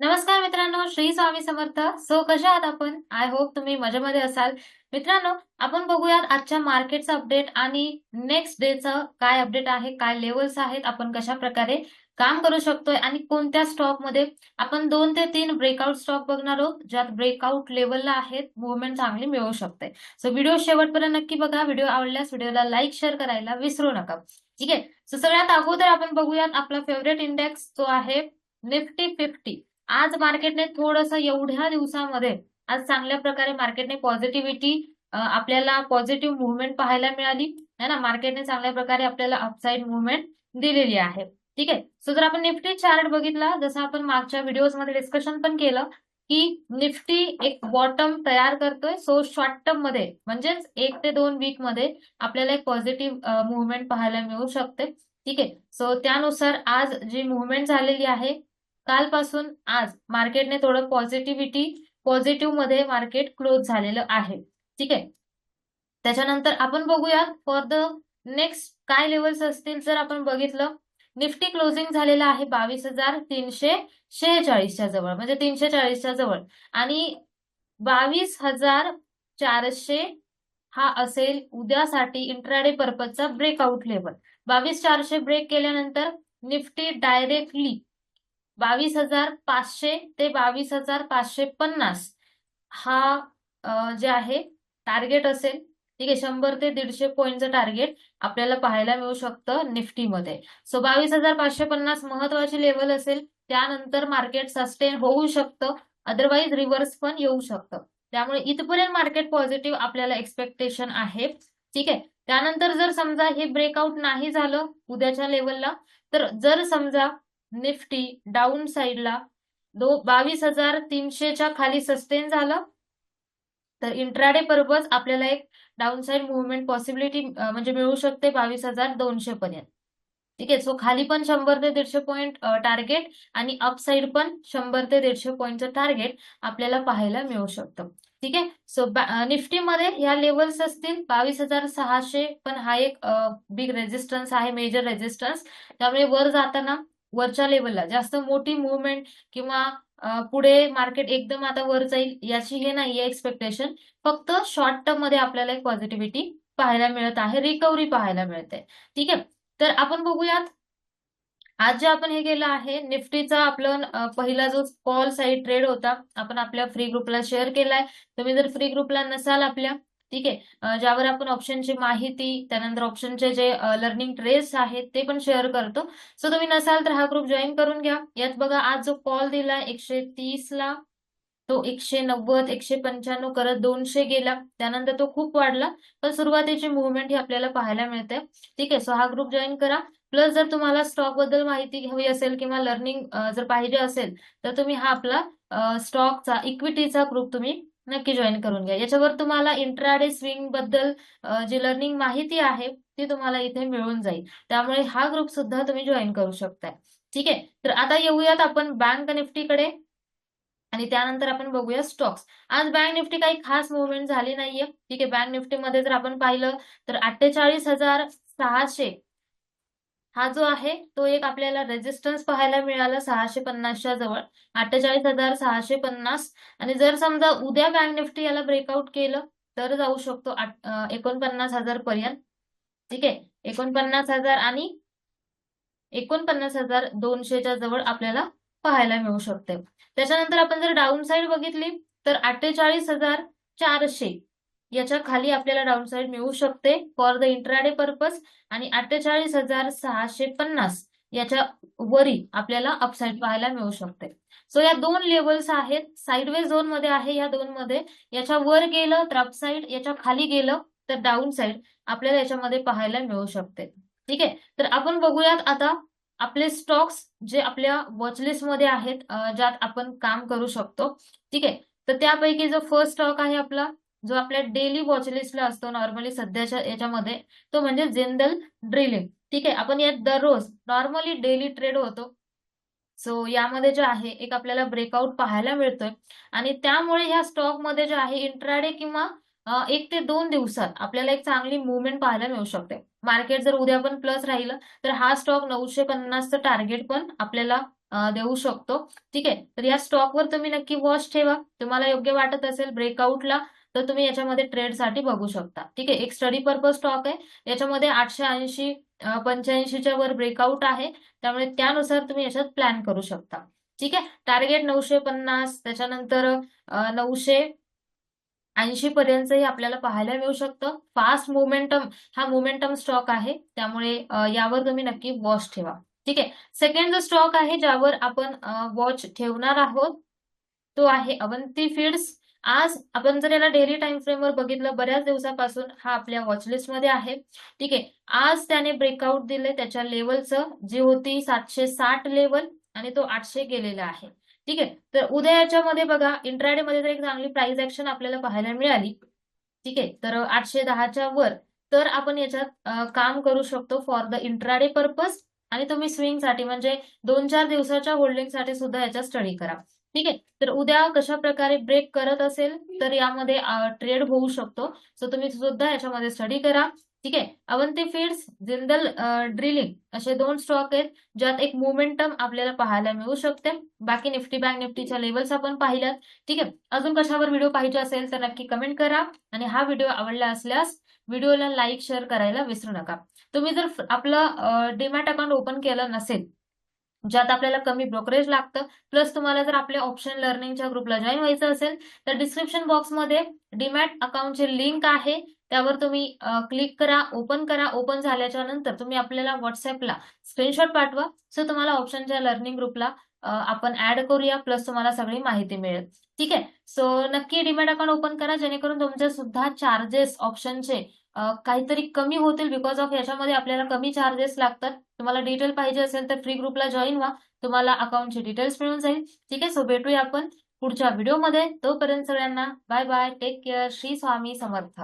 नमस्कार मित्रांनो श्री स्वामी समर्थ. सो कशा आहात आपण? आय होप तुम्ही मजेमध्ये असाल. मित्रांनो आपण बघूयात आजच्या मार्केटचं अपडेट आणि नेक्स्ट डेचं काय अपडेट आहे काय लेवल्स आहेत आपण कशा प्रकारे काम करू शकतोय आणि कोणत्या स्टॉकमध्ये आपण दोन ते तीन ब्रेकआउट स्टॉक बघणार आहोत ज्यात ब्रेकआउट लेवलला आहेत मुवमेंट चांगली मिळू शकते. सो व्हिडिओ शेवटपर्यंत नक्की बघा. व्हिडिओ आवडल्यास व्हिडिओला लाईक शेअर करायला विसरू नका. ठीक आहे? सो सगळ्यात अगोदर आपण बघूयात आपला फेवरेट इंडेक्स जो आहे निफ्टी फिफ्टी आज मार्केटने थोडंसं एवढ्या दिवसामध्ये आज चांगल्या प्रकारे मार्केटने पॉझिटिव्हिटी आपल्याला पॉझिटिव्ह मुवमेंट पाहायला मिळाली. है ना? मार्केटने चांगल्या प्रकारे आपल्याला अपसाईड मुवमेंट दिलेली आहे. ठीक आहे? सो जर आपण निफ्टी चार्ट बघितला जसं आपण मागच्या व्हिडिओमध्ये डिस्कशन पण केलं की निफ्टी एक बॉटम तयार करतोय. सो शॉर्ट टर्ममध्ये म्हणजेच एक ते दोन वीकमध्ये आपल्याला एक पॉझिटिव्ह मुवमेंट पाहायला मिळू शकते. ठीक आहे? सो त्यानुसार आज जी मुवमेंट झालेली आहे कालपासून आज मार्केटने थोडं पॉझिटिव्हिटी पॉझिटिव्हमध्ये मार्केट क्लोज झालेलं आहे. ठीक आहे? त्याच्यानंतर आपण बघूया फॉर द नेक्स्ट काय लेवल्स असतील जर आपण बघितलं. निफ्टी क्लोजिंग झालेलं आहे बावीस हजार तीनशे शेहेचाळीसच्या जवळ म्हणजे तीनशे चाळीसच्या जवळ. आणि बावीस हजार चारशे हा असेल उद्यासाठी इंट्राडे पर्पजचा ब्रेकआउट लेवल बावीस चारशे ब्रेक केल्यानंतर निफ्टी डायरेक्टली बावीस हजार पाचशे ते बावीस हजार पाचशे पन्नास हा जे आहे टार्गेट असेल ठीक आहे शंभर ते दीडशे पॉईंटचं टार्गेट आपल्याला पाहायला मिळू शकतं निफ्टीमध्ये. सो बावीस हजार पाचशे पन्नास महत्वाची लेवल असेल त्यानंतर मार्केट सस्टेन होऊ शकतं अदरवाईज रिव्हर्स पण येऊ शकतं. त्यामुळे इथपर्यंत मार्केट पॉझिटिव्ह आपल्याला एक्सपेक्टेशन आहे ठीक आहे. त्यानंतर जर समजा हे ब्रेकआउट नाही झालं उद्याच्या लेवलला तर जर समजा निफ्टी डाऊन साईडला दो बावीस हजार तीनशेच्या खाली सस्टेन झालं. तर इंट्राडे पर्पज आपल्याला एक डाऊन साईड मुवमेंट पॉसिबिलिटी म्हणजे मिळू शकते बावीस हजार दोनशे पर्यंत. ठीक आहे सो खाली पण शंभर ते दीडशे पॉईंट टार्गेट आणि अपसाईड पण शंभर ते दीडशे पॉईंटचं टार्गेट आपल्याला पाहायला मिळू शकतं. ठीक आहे सो निफ्टीमध्ये ह्या लेवल्स असतील बावीस हजार सहाशे पण हा एक बिग रेजिस्टन्स आहे मेजर रेजिस्टन्स त्यामुळे वर जाताना वरच्या लेवलला जास्त मोठी मुवमेंट किंवा पुढे मार्केट एकदम आता वर जाईल याची हे नाहीये एक्सपेक्टेशन फक्त शॉर्ट टर्ममध्ये आपल्याला एक पॉझिटिव्हिटी पाहायला मिळत आहे रिकव्हरी पाहायला मिळते. ठीक आहे? तर आपण बघूयात. आज जे आपण हे केलं आहे निफ्टीचा आपलं पहिला जो कॉल साईड ट्रेड होता आपण आपल्या फ्री ग्रुपला शेअर केलाय. तुम्ही जर फ्री ग्रुपला नसाल आपल्या ठीक आहे. ज्यावर आपण ऑप्शनची माहिती त्यानंतर ऑप्शनचे जे लर्निंग ट्रेस आहेत ते पण शेअर करतो. सो तुम्ही नसाल तर हा ग्रुप जॉईन करून घ्या. यात बघा आज जो कॉल दिला एकशे तीसला तो एकशे नव्वद एकशे पंच्याण्णव करत दोनशे गेला. त्यानंतर तो खूप वाढला. पण सुरुवातीची मुवमेंट ही आपल्याला पाहायला मिळते. ठीक आहे. सो हा ग्रुप जॉईन करा. प्लस जर तुम्हाला स्टॉकबद्दल माहिती हवी असेल किंवा लर्निंग जर पाहिजे असेल तर तुम्ही हा आपला स्टॉकचा इक्विटीचा ग्रुप तुम्ही नक्की जॉईन करून घ्या. याच्यावर तुम्हाला इंट्राडे स्विंगबद्दल जी लर्निंग माहिती आहे ती तुम्हाला इथे मिळून जाईल. त्यामुळे हा ग्रुप सुद्धा तुम्ही जॉईन करू शकताय. ठीक आहे? तर आता येऊयात आपण बँक निफ्टीकडे आणि त्यानंतर आपण बघूया स्टॉक्स आज बँक निफ्टी काही खास मुवमेंट झाली नाहीये. ठीक आहे? बँक निफ्टीमध्ये जर आपण पाहिलं तर अठ्ठेचाळीस हजार सहाशे हा जो आहे तो एक आपल्याला रेजिस्टन्स पाहायला मिळाला सहाशे पन्नासच्या जवळ. अठ्ठेचाळीस हजार सहाशे पन्नास. आणि जर समजा उद्या बँक निफ्टी याला ब्रेकआउट केलं तर जाऊ शकतो एकोणपन्नास हजार पर्यंत. ठीक आहे? एकोणपन्नास हजार आणि एकोणपन्नास हजार दोनशेच्या जवळ आपल्याला पाहायला मिळू शकते. त्याच्यानंतर आपण जर डाऊन साईड बघितली तर अठ्ठेचाळीस हजार चारशे. याच्या खाली आपल्याला डाऊन साईड मिळू शकते फॉर द इंट्राडे पर्पज आणि अठ्ठेचाळीस हजार सहाशे पन्नास याच्या वरी आपल्याला अपसाईड पाहायला मिळू शकते. सो या दोन लेवल्स आहेत. साईडवे झोनमध्ये आहे या दोन मध्ये. याच्या वर गेलं तर अपसाईड याच्या खाली गेलं तर डाऊन साईड आपल्याला याच्यामध्ये पाहायला मिळू शकते. ठीक आहे? तर आपण बघूयात आता आपले स्टॉक्स जे आपल्या वॉचलिस्टमध्ये आहेत ज्यात आपण काम करू शकतो. ठीक आहे? तर त्यापैकी जो फर्स्ट स्टॉक आहे आपला जो आपल्या डेली वॉचलिस्टला असतो नॉर्मली सध्याच्या याच्यामध्ये तो म्हणजे जिंदल ड्रिलिंग ठीक आहे आपण यात दररोज नॉर्मली डेली ट्रेड होतो. सो यामध्ये जे आहे एक आपल्याला ब्रेकआउट पाहायला मिळतोय. आणि त्यामुळे ह्या स्टॉकमध्ये जे आहे इंट्राडे किंवा एक ते दोन दिवसात आपल्याला एक चांगली मुवमेंट पाहायला मिळू शकते. मार्केट जर उद्या पण प्लस राहिलं तर हा स्टॉक नऊशे पन्नासचं टार्गेट पण आपल्याला देऊ शकतो. ठीक आहे तर या स्टॉकवर तुम्ही नक्की वॉच ठेवा. तुम्हाला योग्य वाटत असेल ब्रेकआउटला तर तुम्ही याच्यामध्ये ट्रेडसाठी बघू शकता. ठीक आहे? एक स्टडी पर्पज स्टॉक आहे. याच्यामध्ये आठशे ऐंशी पंच्याऐंशीच्या वर ब्रेकआउट आहे. त्यामुळे त्यानुसार तुम्ही याच्यात प्लॅन करू शकता. ठीक आहे? टार्गेट नऊशे पन्नास त्याच्यानंतर नऊशे ऐंशी पर्यंतही आपल्याला पाहायला मिळू शकतं. फास्ट मोमेंटम हा मोमेंटम स्टॉक आहे. त्यामुळे यावर तुम्ही नक्की वॉच ठेवा. ठीक आहे? सेकंड जो स्टॉक आहे ज्यावर आपण वॉच ठेवणार आहोत तो आहे अवंती फीड्स आज आपण जर याला डेली टाइम फ्रेमवर बघितलं बऱ्याच दिवसापासून हा आपल्या वॉचलिस्टमध्ये आहे. ठीक आहे. आज त्याने ब्रेकआउट दिले त्याच्या लेवलचं जी होती सातशे साठ लेवल आणि तो आठशे गेलेला आहे. ठीक आहे. तर उद्या याच्यामध्ये बघा इंट्राडे मध्ये तर एक चांगली प्राइस ऍक्शन आपल्याला पाहायला मिळाली ठीक आहे तर आठशे दहाच्या वर तर आपण याच्यात काम करू शकतो फॉर द इंट्राडे पर्पज आणि तुम्ही स्विंगसाठी म्हणजे दोन चार दिवसाच्या होल्डिंगसाठी सुद्धा याचा स्टडी करा. ठीक आहे? तर उद्या कशा प्रकारे ब्रेक करत असेल तर यामध्ये ट्रेड होऊ शकतो. सो तुम्ही सुद्धा याच्यामध्ये स्टडी करा. ठीक आहे? अवंती फीड्स जिंदल ड्रिलिंग असे दोन स्टॉक आहेत ज्यात एक मोमेंटम आपल्याला पाहायला मिळू शकते. बाकी निफ्टी बँक निफ्टीच्या लेवल्स आपण पाहिल्यात. ठीक आहे? अजून कशावर व्हिडिओ पाहिजे असेल तर नक्की कमेंट करा. आणि हा व्हिडिओ आवडला असल्यास व्हिडिओला लाईक शेअर करायला विसरू नका. तुम्ही जर आपलं डीमॅट अकाउंट ओपन केलं नसेल ज्यात आपल्याला कमी ब्रोकरेज लागतं. प्लस तुम्हाला जर आपल्या ऑप्शन लर्निंगच्या ग्रुपला जॉईन व्हायचं असेल तर डिस्क्रिप्शन बॉक्समध्ये डीमॅट अकाउंटची लिंक आहे. त्यावर तुम्ही क्लिक करा ओपन करा. ओपन झाल्याच्यानंतर तुम्ही आपल्याला व्हॉट्सअपला स्क्रीनशॉट पाठवा. सो तुम्हाला ऑप्शनच्या लर्निंग ग्रुपला आपण ऍड करूया. प्लस तुम्हाला सगळी माहिती मिळेल. ठीक आहे? सो नक्की डीमॅट अकाउंट ओपन करा. जेणेकरून तुमचे सुद्धा चार्जेस ऑप्शनचे काहीतरी कमी होतील बिकॉज ऑफ याच्यामध्ये आपल्याला कमी चार्जेस लागतात. तुम्हाला डिटेल पाहिजे असेल तर फ्री ग्रुपला जॉईन व्हा. तुम्हाला अकाउंटचे डिटेल्स मिळून जाईल. ठीक आहे? सो भेटूया आपण पुढच्या व्हिडिओमध्ये तोपर्यंत सगळ्यांना bye bye take care Shri Swami Samarth